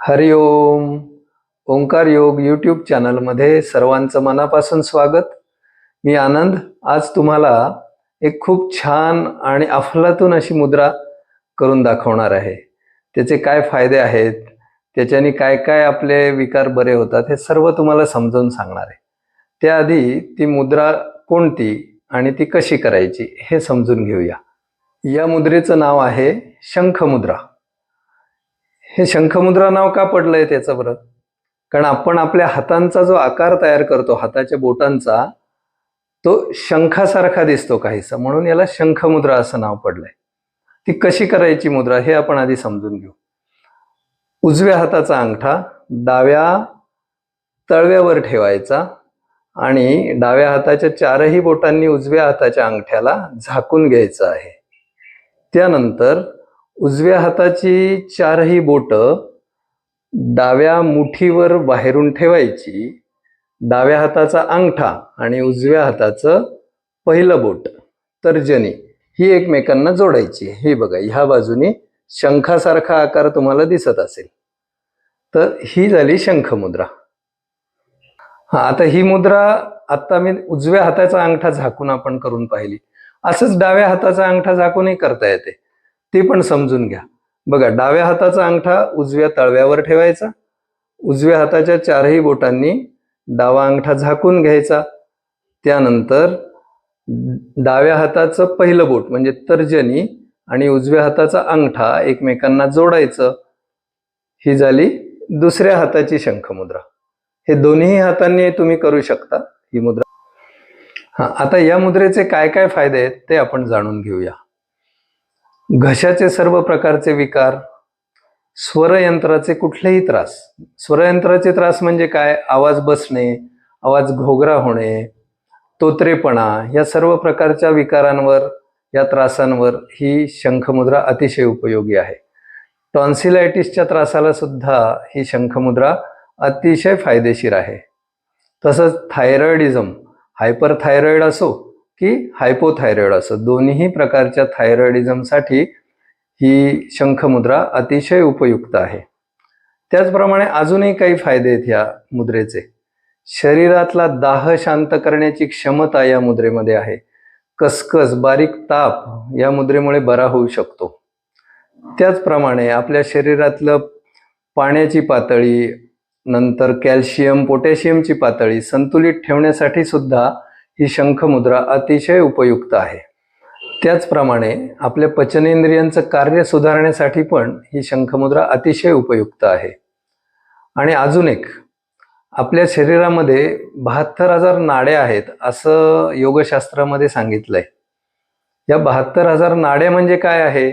हरिओम ओंकार योग यूट्यूब चॅनलमध्ये सर्वांचं मनापासून स्वागत. मी आनंद. आज तुम्हाला एक खूप छान आणि अफलातून अशी मुद्रा करून दाखवणार आहे. त्याचे काय फायदे आहेत? त्याच्याने काय काय आपले विकार बरे होतात हे सर्व तुम्हाला समजावून सांगणार आहे. त्याआधी ती मुद्रा कोणती आणि ती कशी करायची हे समजून घेऊया. या मुद्रेचं नाव आहे शंख मुद्रा हे शंखमुद्रा नाव का पडलंय त्याचं बरं? कारण आपण आपल्या हातांचा जो आकार तयार करतो हाताच्या बोटांचा तो शंखासारखा दिसतो काहीसा. म्हणून याला शंखमुद्रा असं नाव पडलंय. ती कशी करायची मुद्रा हे आपण आधी समजून घेऊ. उजव्या हाताचा अंगठा डाव्या तळव्यावर ठेवायचा आणि डाव्या हाताच्या चारही बोटांनी उजव्या हाताच्या अंगठ्याला झाकून घ्यायचं आहे. त्यानंतर उजव्या हाताची चारही बोट डाव्या मुठीवर बाहेरून ठेवायची. डाव्या हाताचा अंगठा आणि उजव्या हाताचं पहिलं बोट. तर्जनी ही एकमेकांना जोडायची. हे बघा ह्या बाजूनी शंखासारखा आकार तुम्हाला दिसत असेल. तर ही झाली शंख मुद्रा हा आता ही मुद्रा आता मी उजव्या हाताचा अंगठा झाकून आपण करून पाहिली. असंच डाव्या हाताचा अंगठा झाकूनही करता येते. ते पण समजून घ्या. बघा डाव्या हाताचा अंगठा उजव्या तळव्यावर ठेवायचा. उजव्या हाताच्या चारही बोटांनी डावा अंगठा झाकून घ्यायचा. त्यानंतर डाव्या हाताचं पहिलं बोट म्हणजे तर्जनी आणि उजव्या हाताचा अंगठा एकमेकांना जोडायचं. ही झाली दुसऱ्या हाताची शंखमुद्रा. हे दोन्ही हातांनी तुम्ही करू शकता ही मुद्रा. हा आता या मुद्रेचे काय काय फायदे आहेत ते आपण जाणून घेऊया. घशाचे सर्व प्रकारचे विकार स्वरयंत्राचे कुठलेही त्रास. स्वरयंत्राचे त्रास म्हणजे काय? आवाज बसणे आवाज घोगरा होणे तोत्रेपणा या सर्व प्रकारच्या विकारांवर या त्रासांवर ही शंखमुद्रा अतिशय उपयोगी आहे. टॉन्सिलायटिसच्या त्रासाला सुद्धा ही शंखमुद्रा अतिशय फायदेशीर आहे. तसंच थायरॉइडिझम हायपरथायरॉईड असो की हायपोथायरॉइड असं. दोन्ही प्रकारच्या थायरॉइडिझमसाठी ही शंखमुद्रा अतिशय उपयुक्त आहे. त्याचप्रमाणे अजूनही काही फायदे आहेत ह्या मुद्रेचे. शरीरातला दाह शांत करण्याची क्षमता या मुद्रेमध्ये आहे. कसकस बारीक ताप या मुद्रेमुळे बरा होऊ शकतो. त्याचप्रमाणे आपल्या शरीरातलं पाण्याची पातळी नंतर कॅल्शियम पोटॅशियमची पातळी संतुलित ठेवण्यासाठी सुद्धा ही शंखमुद्रा अतिशय उपयुक्त आहे. त्याचप्रमाणे आपल्या पचनेंद्रियांचं कार्य सुधारण्यासाठी पण ही शंखमुद्रा अतिशय उपयुक्त आहे. आणि अजून एक आपल्या शरीरामध्ये बहात्तर हजार नाड्या आहेत असं योगशास्त्रामध्ये सांगितलंय. या बहात्तर हजार नाड्या म्हणजे काय आहे?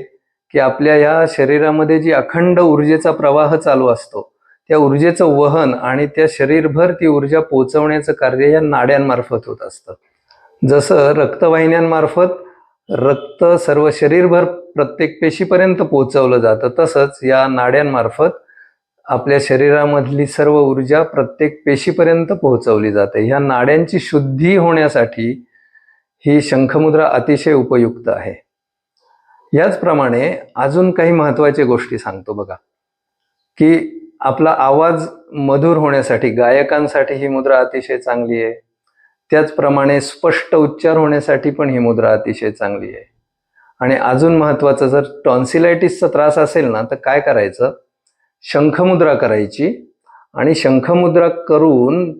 की आपल्या या शरीरामध्ये जी अखंड ऊर्जेचा प्रवाह चालू असतो त्या ऊर्जेचं वहन आणि त्या शरीरभर ती ऊर्जा पोचवण्याचं कार्य या नाड्यांमार्फत होत असतं. जसं रक्तवाहिन्यांमार्फत रक्त सर्व शरीरभर प्रत्येक पेशीपर्यंत पोहोचवलं जातं तसंच या नाड्यांमार्फत आपल्या शरीरामधली सर्व ऊर्जा प्रत्येक पेशीपर्यंत पोहोचवली जाते. ह्या नाड्यांची शुद्धी होण्यासाठी ही शंखमुद्रा अतिशय उपयुक्त आहे. याचप्रमाणे अजून काही महत्त्वाच्या गोष्टी सांगतो बघा की आपला आवाज मधुर होण्यासाठी गायकांसाठी ही मुद्रा अतिशय चांगली आहे. त्याचप्रमाणे स्पष्ट उच्चार होण्यासाठी पण ही मुद्रा अतिशय चांगली आहे. आणि अजून महत्वाचं जर टॉन्सिलायटिसचा त्रास असेल ना तर काय करायचं? शंखमुद्रा करायची आणि शंखमुद्रा करून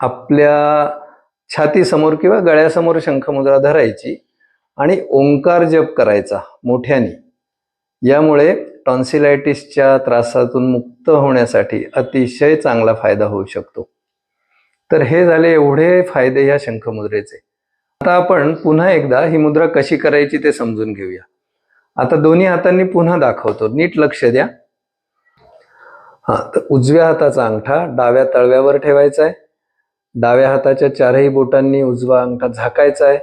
आपल्या छातीसमोर किंवा गळ्यासमोर शंखमुद्रा धरायची आणि ओंकार जप करायचा मोठ्याने. यामुळे टॉन्सिलायटिसच्या त्रासातून मुक्त होण्यासाठी अतिशय चांगला फायदा होऊ शकतो. तर हे झाले एवढे फायदे या शंखमुद्रेचे. आता आपण पुन्हा एकदा ही मुद्रा कशी करायची ते समजून घेऊया. आता दोन्ही हातांनी पुन्हा दाखवतो. नीट लक्ष द्या. हा तर उजव्या हाताचा अंगठा डाव्या तळव्यावर ठेवायचा आहे. डाव्या हाताच्या चारही बोटांनी उजवा अंगठा झाकायचा आहे.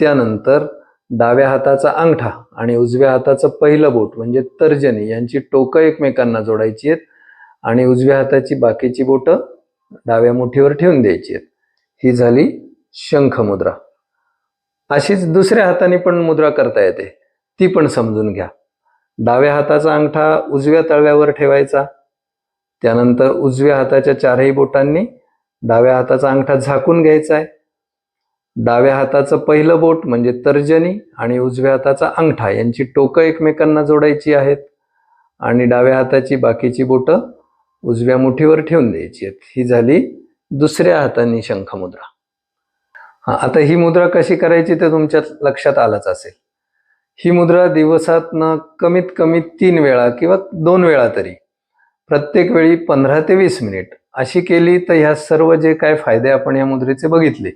त्यानंतर डाव्या हाताचा अंगठा आणि उजव्या हाताचं पहिलं बोट म्हणजे तर्जनी यांची टोकं एकमेकांना जोडायची आहेत आणि उजव्या हाताची बाकीची बोटं डाव्या मुठीवर ठेवून द्यायची आहेत. ही झाली शंखमुद्रा. अशीच दुसऱ्या हाताने पण मुद्रा करता येते. ती पण समजून घ्या. डाव्या हाताचा अंगठा उजव्या तळव्यावर ठेवायचा. त्यानंतर उजव्या हाताच्या चारही बोटांनी डाव्या हाताचा अंगठा झाकून घ्यायचा आहे. डाव्या हाताचं पहिलं बोट म्हणजे तर्जनी आणि उजव्या हाताचा अंगठा. यांची टोकं एकमेकांना जोडायची आहेत आणि डाव्या हाताची बाकीची बोटं उजव्या मुठीवर ठेवून द्यायची आहेत. ही झाली दुसऱ्या हाताने शंखमुद्रा. हा आता ही मुद्रा कशी करायची ते तुमच्या लक्षात आलंच असेल. ही मुद्रा दिवसातनं कमीत कमी तीन वेळा किंवा दोन वेळा तरी प्रत्येक वेळी पंधरा ते वीस मिनिट अशी केली तर ह्या सर्व जे काय फायदे आपण या मुद्रेचे बघितले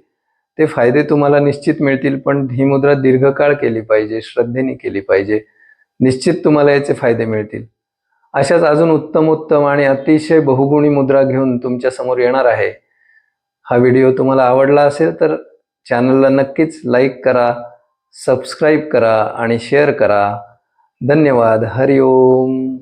ते फायदे तुम्हाला निश्चित मिळतील पण ही मुद्रा दीर्घकाळ केली पाहिजे श्रद्धेने केली पाहिजे. निश्चित तुम्हाला याचे फायदे मिळतील. अशाच अजून उत्तम उत्तम आणि अतिशय बहुगुणी मुद्रा घेऊन तुमच्यासमोर येणार आहे. हा व्हिडिओ तुम्हाला आवडला असेल तर चॅनलला नक्कीच लाईक करा सबस्क्राईब करा आणि शेअर करा. धन्यवाद. हरिओम.